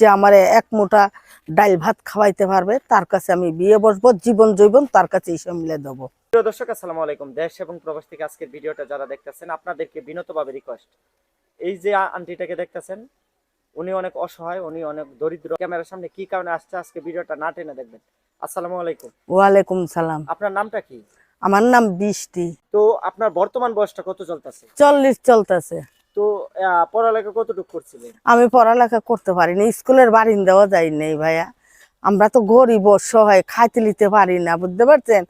যে আমার এক মোটা ডাল ভাত খাওয়াইতে পারবে তার কাছে আমি বিয়ে বসবো জীবন জৈবন তার কাছে এইসব মিলে দেবো। প্রিয় দর্শক আসসালামু আলাইকুম। দেশ এবং প্রবাস থেকে আজকের ভিডিওটা যারা দেখতেছেন আপনাদেরকে বিনতভাবে রিকোয়েস্ট এই যে আন্টিটাকে দেখতেছেন উনি অনেক অসহায় উনি অনেক দরিদ্র। ক্যামেরার সামনে কি কারণে আসছে আজকে ভিডিওটা না টেনে দেখবেন। আসসালামু আলাইকুম। ওয়ালাইকুম সালাম। আপনার নামটা কি? আমার নাম বৃষ্টি। তো আপনার বর্তমান বয়সটা কত চলতেছে? চল্লিশ চলতেছে। তো পড়ালেখা কতটুকু করছিলেন? আমি পড়ালেখা করতে পারিনি স্কুলের বারিন্দাও যাই নেই ভাইয়া। আমরা তো গরিব অসহায় খাইতে নিতে পারি না বুঝতে পারছেন?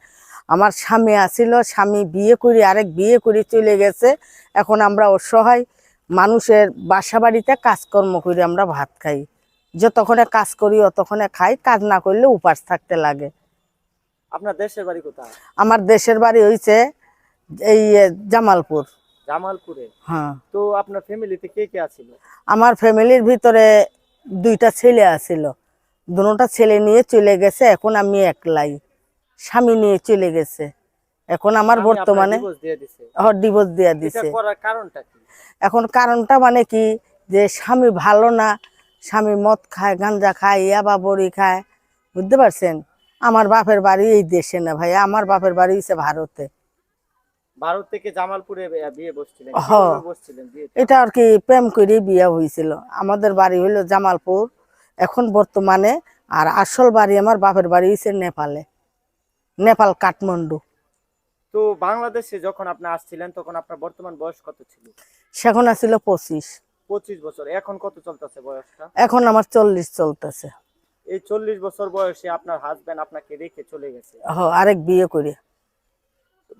আমার স্বামী আসিল স্বামী বিয়ে করি আরেক বিয়ে করে চলে গেছে। এখন আমরা অসহায় মানুষের বাসা বাড়িতে কাজকর্ম করে আমরা ভাত খাই। যতক্ষণে কাজ করি অতক্ষণে খাই কাজ না করলে উপাস থাকতে লাগে। আপনার দেশের বাড়ি কোথায়? আমার দেশের বাড়ি হইছে এই জামালপুর। জামালপুরে। হ্যাঁ। তো আপনার ফ্যামিলিতে কে কে আছিল? আমার ফ্যামিলির ভিতরে দুইটা ছেলে আছিল। দুটা ছেলে নিয়ে চলে গেছে এখন আমি একলাই। স্বামী নিয়ে চলে গেছে। এখন আমার বর্তমানে ডিভোর্স দিয়ে দিছে? কারণটা এখন কারণটা মানে কি? যে স্বামী ভালো না স্বামী মদ খায় গাঞ্জা খায় ইয়াবা বড়ি খায় বুঝতে পারছেন? আমার বাপের বাড়ি এই দেশে না ভাই আমার বাপের বাড়ি হচ্ছে ভারতে। ভারত থেকে জামালপুরে বিয়ে বসছিলেন। বসছিলেন এটা আর কি প্রেম করে বিয়ে হয়েছিল আমাদের বাড়ি হইল জামালপুর এখন বর্তমানে আর আসল বাড়ি আমার বাপের বাড়ি হয়েছে নেপালে নেপাল কাঠমান্ডু। তো বাংলাদেশে যখন আপনি আসছিলেন তখন আপনার বর্তমান বয়স কত ছিল? সেখন আছিল পঁচিশ। পঁচিশ বছর। এখন কত চলতেছে বয়সটা? এখন আমার চল্লিশ চলতেছে। এই চল্লিশ বছর বয়সে আপনার হাজবেন্ড আপনাকে রেখে চলে গেছে। আরেক বিয়ে করে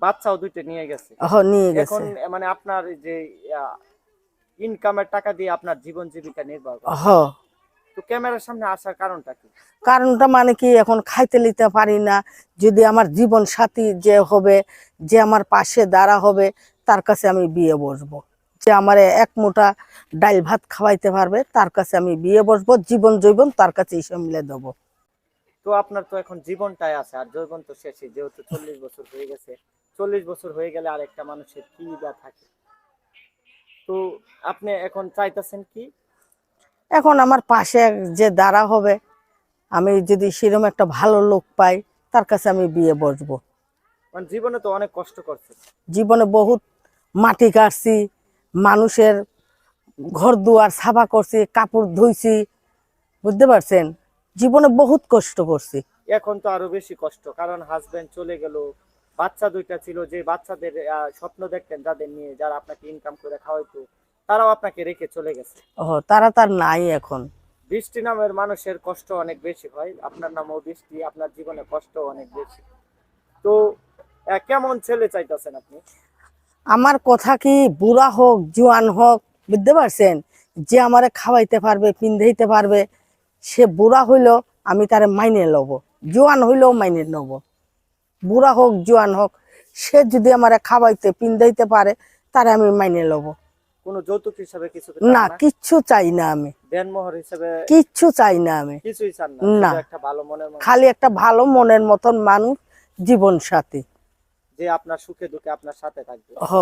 বাচ্চাও দুইটা নিয়ে গেছে। নিয়ে এখন মানে আপনার যে ইনকামের টাকা দিয়ে আপনার জীবন জীবিকা নির্বাহ করে। হ তো ক্যামেরার সামনে আসার কারণটা কি? কারণটা মানে কি এখন খাইতে নিতে পারি না। যদি আমার জীবন সাথী যে হবে যে আমার পাশে দাঁড়া হবে তার কাছে আমি বিয়ে বসবো। যে আমার এক মোটা ডাল ভাত খাওয়াইতে পারবে তার কাছে আমি বিয়ে বসবো জীবন জৈবন তার কাছে এসে মিলে দেবো। তো আপনার তো এখন জীবনটাই আছে আর জৈবন তো শেষই যেহেতু চল্লিশ বছর হয়ে গেছে। চল্লিশ বছর হয়ে গেলে আর একটা মানুষের কি বা থাকে? তো আপনি এখন চাইতেছেন কি? এখন আমার পাশে যে দাঁড়া হবে আমি যদি সেরকম একটা ভালো লোক পাই তার কাছে আমি বিয়ে বসবো। মানে জীবনে তো অনেক কষ্ট করছে জীবনে বহুত মাটি কাটছি মানুষের ঘর দুয়ার সাফা করছি কাপড় ধুইছি বুঝতে পারছেন? জীবনে বহুত কষ্ট করছি। এখন তো আরও বেশি কষ্ট কারণ হাজবেন্ড চলে গেল বাচ্চা দুইটা ছিল যে বাচ্চাদের স্বপ্ন দেখতেন যাদের নিয়ে যারা আপনাকে ইনকাম করে খাওয়াইতো তারাও আপনাকে রেখে চলে গেছে। ও তারা তার নাই এখন। বৃষ্টি নামের মানুষের কষ্ট অনেক বেশি হয় আপনার নামও বৃষ্টি আপনার জীবনে কষ্ট অনেক বেশি। তো কেমন ছেলে চাইতেছেন আপনি? আমার কথা কি বুড়া হোক জোয়ান হোক বুঝতে পারছেন? যে আমারে খাওয়াইতে পারবে পিন্ধাইতে পারবে সে বুড়া হইলেও আমি তারে মাইনে লব জোয়ান হইলেও মাইনে নেব বুড়া হোক জোয়ান হোক সে যদি আমার খাওয়াইতে পিন্ধাইতে পারে তারে আমি মাইনে লব। কোনো যৌতুক হিসাবে কিছু না কিচ্ছু চাই না আমি। দেনমোহর হিসাবে কিচ্ছু চাই না আমি। কিছুই চান না না। একটা ভালো মনের খালি একটা ভালো মনের মতন মানুষ জীবন সাথী। যে আপনার সুখে দুঃখে আপনার সাথে থাকবে। হ।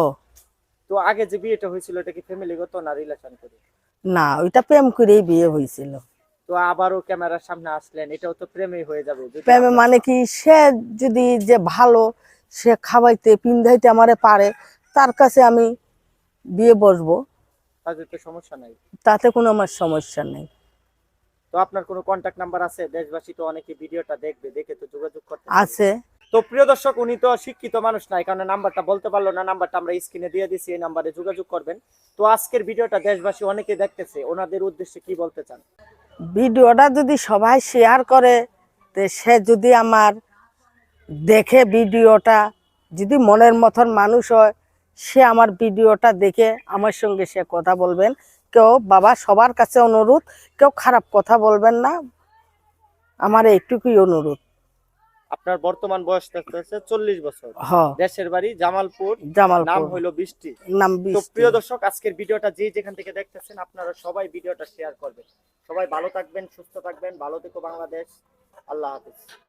তো আগে যে বিয়েটা হয়েছিল এটা কি ফ্যামিলিগত না রিলেশন করে না ওইটা প্রেম করেই বিয়ে হয়েছিল। তো আবারও ক্যামেরার সামনে আসলেন এটাও তো প্রেমই হয়ে যাবে। প্রেমে মানে কি সে যদি যে ভালো সে খাওয়াইতে পিন্ধাইতে আমারে পারে তার কাছে আমি বিয়ে বসবো। তাদের তো সমস্যা নাই। তাতে কোনো আমার সমস্যা নেই। তো আপনার কোনো কন্ট্যাক্ট নাম্বার আছে? দেশবাসী তো অনেকে ভিডিওটা দেখবে দেখে তো যোগাযোগ করতে আছে। তো প্রিয় দর্শক উনি তো শিক্ষিত মানুষ নাই কারণ নাম্বারটা বলতে পারল না নাম্বারটা আমরা স্ক্রিনে দিয়ে দিছি এই নাম্বারে যোগাযোগ করবেন। তো আজকের ভিডিওটা দেশবাসী অনেকে দেখতেছে ওনাদের উদ্দেশ্যে কি বলতে চান? ভিডিওটা যদি সবাই শেয়ার করে, তো সে যদি আমার দেখে ভিডিওটা, যদি মনের মতন মানুষ হয়, সে আমার ভিডিওটা দেখে আমার সঙ্গে সে কথা বলবেন। কেউ বাবা সবার কাছে অনুরোধ, কেউ খারাপ কথা বলবেন না। আমার এইটুকুই অনুরোধ। আপনার বর্তমান বয়স হচ্ছে চল্লিশ বছর। দেশের বাড়ি জামালপুর। জামাল নাম হইল বৃষ্টি। নাম তো প্রিয় দর্শক আজকের ভিডিওটা যে যেখান থেকে দেখতেছেন আপনারা সবাই ভিডিওটা শেয়ার করবেন। সবাই ভালো থাকবেন সুস্থ থাকবেন ভালো থেকো বাংলাদেশ। আল্লাহ হাফিজ।